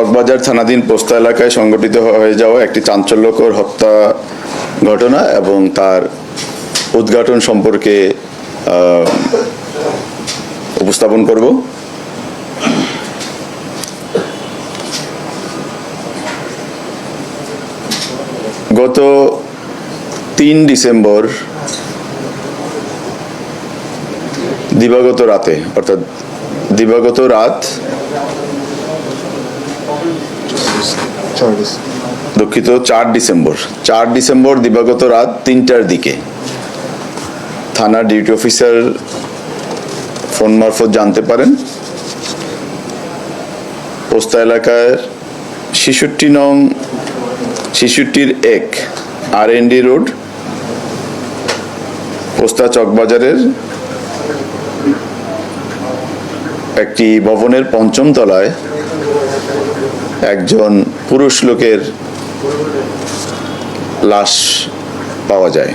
কক্সবাজার থানাধীন পোস্তা এলাকায় সংঘটিত হয়ে যাওয়া একটি চাঞ্চল্যকর হত্যা ঘটনা এবং তার উদ্ঘাটন সম্পর্কে উপস্থাপন করব। গত তিন ডিসেম্বর দিবাগত রাতে, অর্থাৎ দিবাগত রাত দুঃখিত চার ডিসেম্বর। চার ডিসেম্বর দিবাগত রাত তিনটার দিকে। থানা ডিউটি অফিসার ফোন মারফত জানতে পারেন। পোস্তা এলাকার ছেষট্টি নং ছেষট্টির এক R N D road Posta চকবাজারের একটি ভবনের পঞ্চম তলায় একজন পুরুষ লোকের লাশ পাওয়া যায়।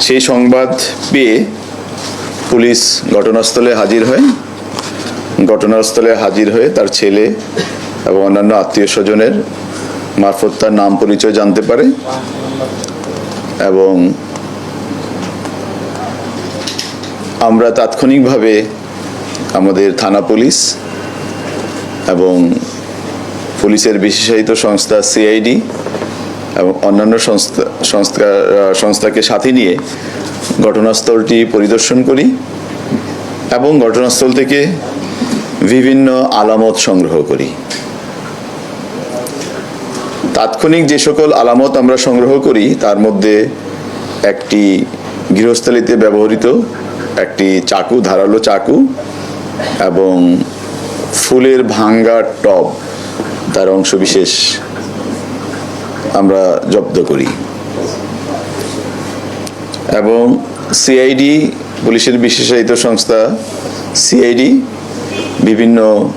সেই সংবাদ পেয়ে পুলিশ ঘটনাস্থলে হাজির হয়। ঘটনাস্থলে হাজির হয়ে তার ছেলে এবং অন্যান্য আত্মীয় স্বজনের মারফত তার নাম পরিচয় জানতে পারে এবং আমরা তাৎক্ষণিকভাবে আমাদের থানা পুলিশ এবং পুলিশের বিশেষায়িত সংস্থা সিআইডি এবং অন্যান্য সংস্থা সংস্থা সংস্থাকে সাথে নিয়ে ঘটনাস্থলটি পরিদর্শন করি এবং ঘটনাস্থল থেকে বিভিন্ন আলামত সংগ্রহ করি। তাৎক্ষণিক যে সকল আলামত আমরা সংগ্রহ করি, তার মধ্যে একটি গৃহস্থালিতে ব্যবহৃত একটি চাকু, ধারালো চাকু এবং ফুলের ভাঙ্গা টব, তার অংশ বিশেষ আমরা জব্দ করি। এবং সিআইডি পুলিশের বিশেষায়িত সংস্থা সিআইডি বিভিন্ন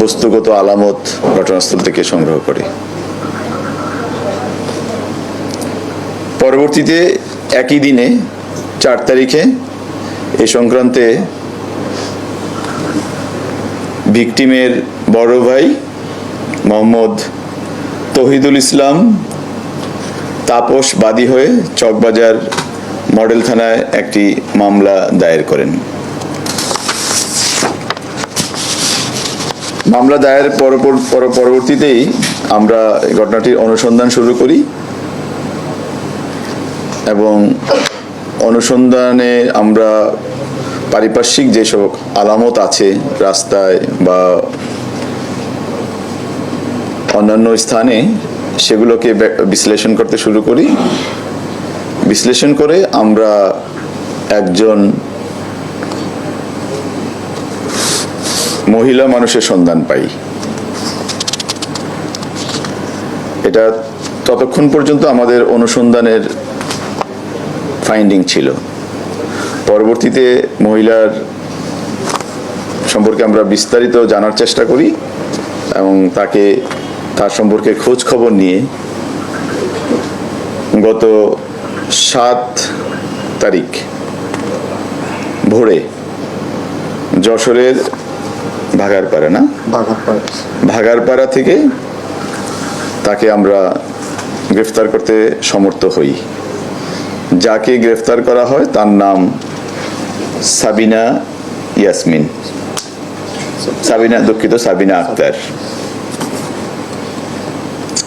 বস্তুগত আলামত ঘটনাস্থল থেকে সংগ্রহ করে। পরবর্তীতে একই দিনে চার তারিখে এ সংক্রান্তে ভিকটিমের বড় ভাই মোহাম্মদ তহিদুল ইসলাম তাপস বাদী হয়ে চকবাজার মডেল থানায় একটি মামলা দায়ের করেন। মামলা দায়ের পরবর্তীতেই আমরা ঘটনাটির অনুসন্ধান শুরু করি এবং অনুসন্ধানে আমরা পারিপার্শ্বিক যেসব আলামত আছে রাস্তায় বা অন্যান্য স্থানে, সেগুলোকে বিশ্লেষণ করতে শুরু করি। বিশ্লেষণ করে আমরা একজন মহিলা মানুষের সন্ধান পাই। এটা ততক্ষণ পর্যন্ত আমাদের অনুসন্ধানের ফাইন্ডিং ছিল। পরবর্তীতে মহিলার সম্পর্কে আমরা বিস্তারিত জানার চেষ্টা করি এবং তাকে তার সম্পর্কে খোঁজ খবর নিয়ে গত সাত তারিখ ভোরে যশোরের ভাগারপাড়া না? ভাগারপাড়া থেকে তাকে আমরা গ্রেফতার করতে সমর্থ হই। যাকে গ্রেফতার করা হয় তার নাম সাবিনা ইয়াসমিন সাবিনা দুঃখিত সাবিনা আক্তার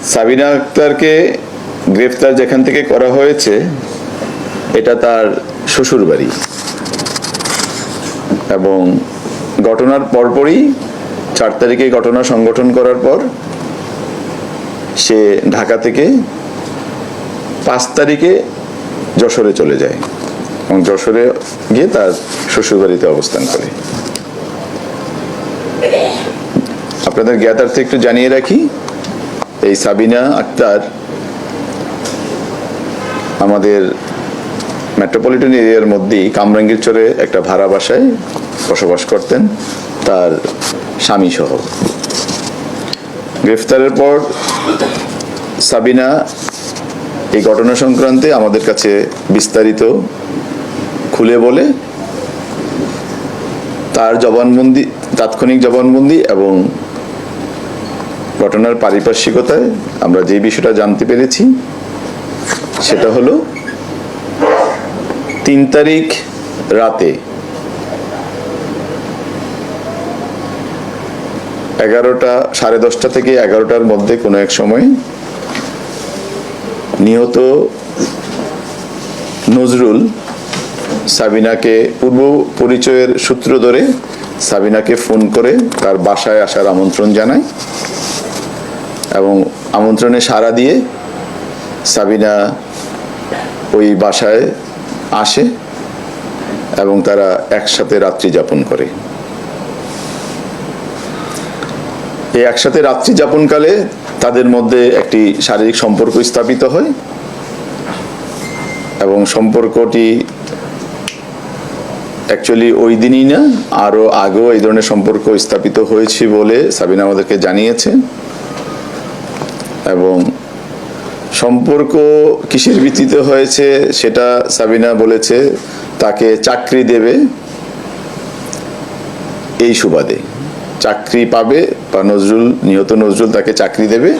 সাবিনা আক্তারকে গ্রেফতার যেখান থেকে করা হয়েছে, এটা তার শ্বশুর বাড়ি এবং ঘটনার পরপরই চার তারিখে ঘটনা সংগঠন করার পর সে ঢাকা থেকে পাঁচ তারিখে যশোরে চলে যায়। এবং যশোরে গিয়ে তার শ্বশুরবাড়িতে অবস্থান করে। আপনাদের জ্ঞাতার্থে একটু জানিয়ে রাখি, এই সাবিনা আক্তার আমাদের মেট্রোপলিটন এরিয়ার মধ্যেই কামরাঙ্গীর চরে একটা ভাড়া বাসায় বসবাস করতেন, তার স্বামী সহ গ্রেফতারের পর সাবিনা এই ঘটনা সংক্রান্তে আমাদের কাছে বিস্তারিত খুলে বলে, তার জবানবন্দি, তাৎক্ষণিক জবানবন্দি এবং ঘটনার পারিপার্শ্বিকতায় আমরা যে বিষয়টা জানতে পেরেছি, সেটা হলো তিন তারিখ রাতে এগারোটা, সাড়ে দশটা থেকে এগারোটার মধ্যে কোনো এক সময় নিহত নজরুল সাবিনাকে পূর্ব পরিচয়ের সূত্র ধরে সাবিনাকে ফোন করে তার বাসায় আসার আমন্ত্রণ জানায় এবং আমন্ত্রণে সাড়া দিয়ে সাবিনা ওই বাসায় আসে এবং তারা একসাথে রাত্রি যাপন করে। এই একসাথে রাত্রি যাপনকালে তাদের মধ্যে একটি শারীরিক সম্পর্ক স্থাপিত হয় এবং সম্পর্কটি অ্যাকচুয়ালি ওই দিনই না আরও আগেও এই ধরনের সম্পর্ক স্থাপিত হয়েছে বলে সাবিনা আমাদেরকে জানিয়েছে। এবং সম্পর্ক কিসের ভিত্তিতে হয়েছে সেটা সাবিনা বলেছে, তাকে চাকরি দেবে এই সুবাদে। চাকরি পাবে, বা নজরুল, নিহত নজরুল তাকে চাকরি দেবে,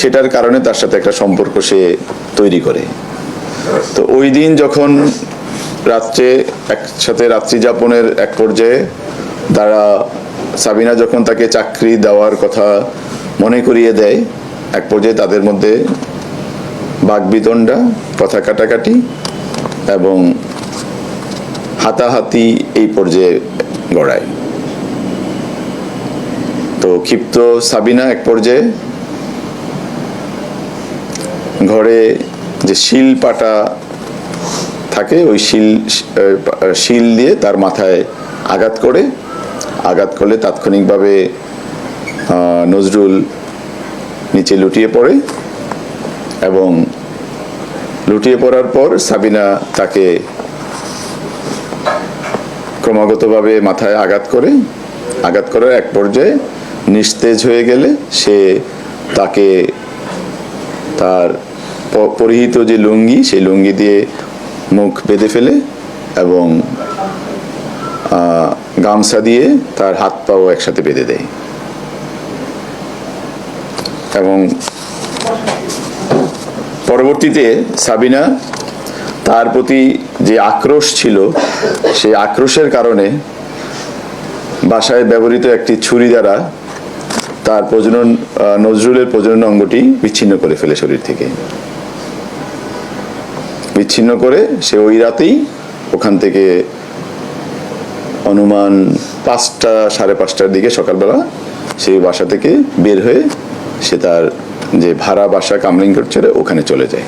সেটার কারণে তার সাথে একটা সম্পর্ক সে তৈরি করে। তো ওই দিন যখন রাত্রে, একসাথে রাত্রি যাপনের এক পর্যায়ে তারা সাবিনা যখন তাকে চাকরি দেওয়ার কথা মনে করিয়ে দেয়, এক পর্যায়ে তাদের মধ্যে বাগবিতণ্ডা, কথা কাটাকাটি এবং হাতাহাতি এই পর্যায়ে গড়ায়। তো ক্ষিপ্ত সাবিনা এক পর্যায়ে ঘরে যে শিল পাটা থাকে, ওই শিল শিল দিয়ে তার মাথায় আঘাত করে। আঘাত করলে তাৎক্ষণিকভাবে নজরুল নিচে লুটিয়ে পড়ে এবং লুটিয়ে পড়ার পর সাবিনা তাকে ক্রমাগতভাবে মাথায় আঘাত করে। আঘাত করার এক পর্যায়ে নিস্তেজ হয়ে গেলে সে তাকে তার পরিহিত যে লুঙ্গি, সেই লুঙ্গি দিয়ে মুখ বেঁধে ফেলে এবং গামছা দিয়ে তার হাত পাও একসাথে বেঁধে দেয়। এবং পরবর্তীতে সাবিনা তার প্রতি যে আক্রোশ ছিল, সেই আক্রোশের কারণে বাসায় ব্যবহৃত একটি ছুরি দ্বারা তার প্রজনন নজরুলের প্রজনন অঙ্গটি বিচ্ছিন্ন করে ফেলে শরীর থেকে। বিচ্ছিন্ন করে সে ওই রাতেই ওখান থেকে অনুমান পাঁচটা, সাড়ে পাঁচটার দিকে সকালবেলা সেই বাসা থেকে বের হয়ে সে তার যে ভাড়া বাসা কামলিংকট ছেড়ে ওখানে চলে যায়।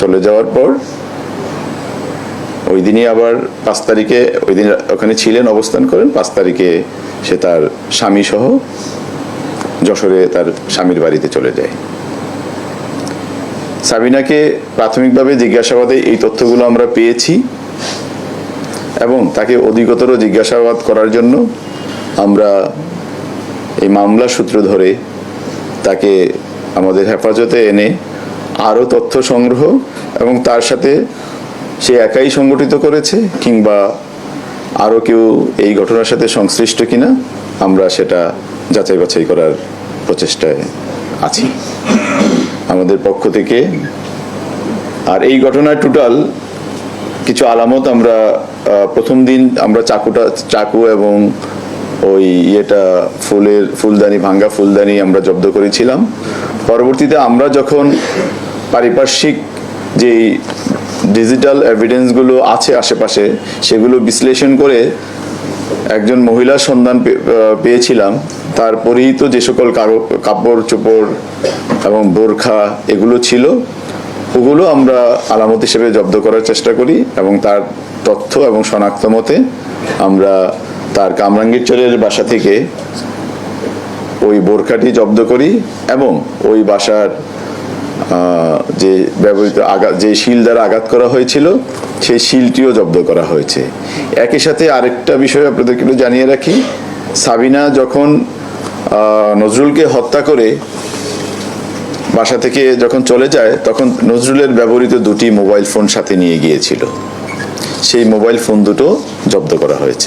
চলে যাওয়ার পর ওই দিনই আবার পাঁচ তারিখে ওই দিন ওখানে ছিলেন, অবস্থান করেন। পাঁচ তারিখে সে তার স্বামী সহ যশোরে তার স্বামীর বাড়িতে চলে যায়। সাবিনাকে প্রাথমিকভাবে জিজ্ঞাসাবাদে এই তথ্যগুলো আমরা পেয়েছি এবং তাকে অধিকতর জিজ্ঞাসাবাদ করার জন্য আমরা এই মামলা সূত্র ধরে তাকে আমাদের হেফাজতে এনে আরও তথ্য সংগ্রহ এবং তার সাথে সে একাই সংগঠিত করেছে কিংবা আরও কেউ এই ঘটনার সাথে সংশ্লিষ্ট কিনা, আমরা সেটা যাচাই বাছাই করার প্রচেষ্টায় আছি। আমাদের পক্ষ থেকে। আর এই ঘটনায় টোটাল কিছু আলামত আমরা প্রথম দিন আমরা চাকুটা, চাকু এবং ওই ইয়েটা ফুলের ফুলদানি, ভাঙ্গা ফুলদানি আমরা জব্দ করেছিলাম। পরবর্তীতে আমরা যখন পারিপার্শ্বিক যে ডিজিটাল এভিডেন্সগুলো আছে আশেপাশে, সেগুলো বিশ্লেষণ করে একজন মহিলার সন্ধান পেয়েছিলাম। তার পরিহিত যে সকল কাপড় চোপড় এবং বোরখা এগুলো ছিল, ওগুলো আমরা আলামত হিসেবে জব্দ করার চেষ্টা করি এবং তার তথ্য এবং শনাক্ত মতে আমরা তার কামরাঙ্গীরচরের বাসা থেকে ওই বোরখাটি জব্দ করি এবং ওই বাসার যে ব্যবহৃত আঘাত, যে শিল দ্বারা আঘাত করা হয়েছিল, সেই শিলটিও জব্দ করা হয়েছে। একই সাথে আরেকটা বিষয় আপনাদেরকে একটু জানিয়ে রাখি। সাবিনা যখন নজরুলকে হত্যা করে বাসা থেকে যখন চলে যায়, তখন নজরুলের ব্যবহৃত দুটি মোবাইল ফোন সাথে নিয়ে গিয়েছিল। সেই মোবাইল ফোন দুটো জব্দ করা হয়েছে।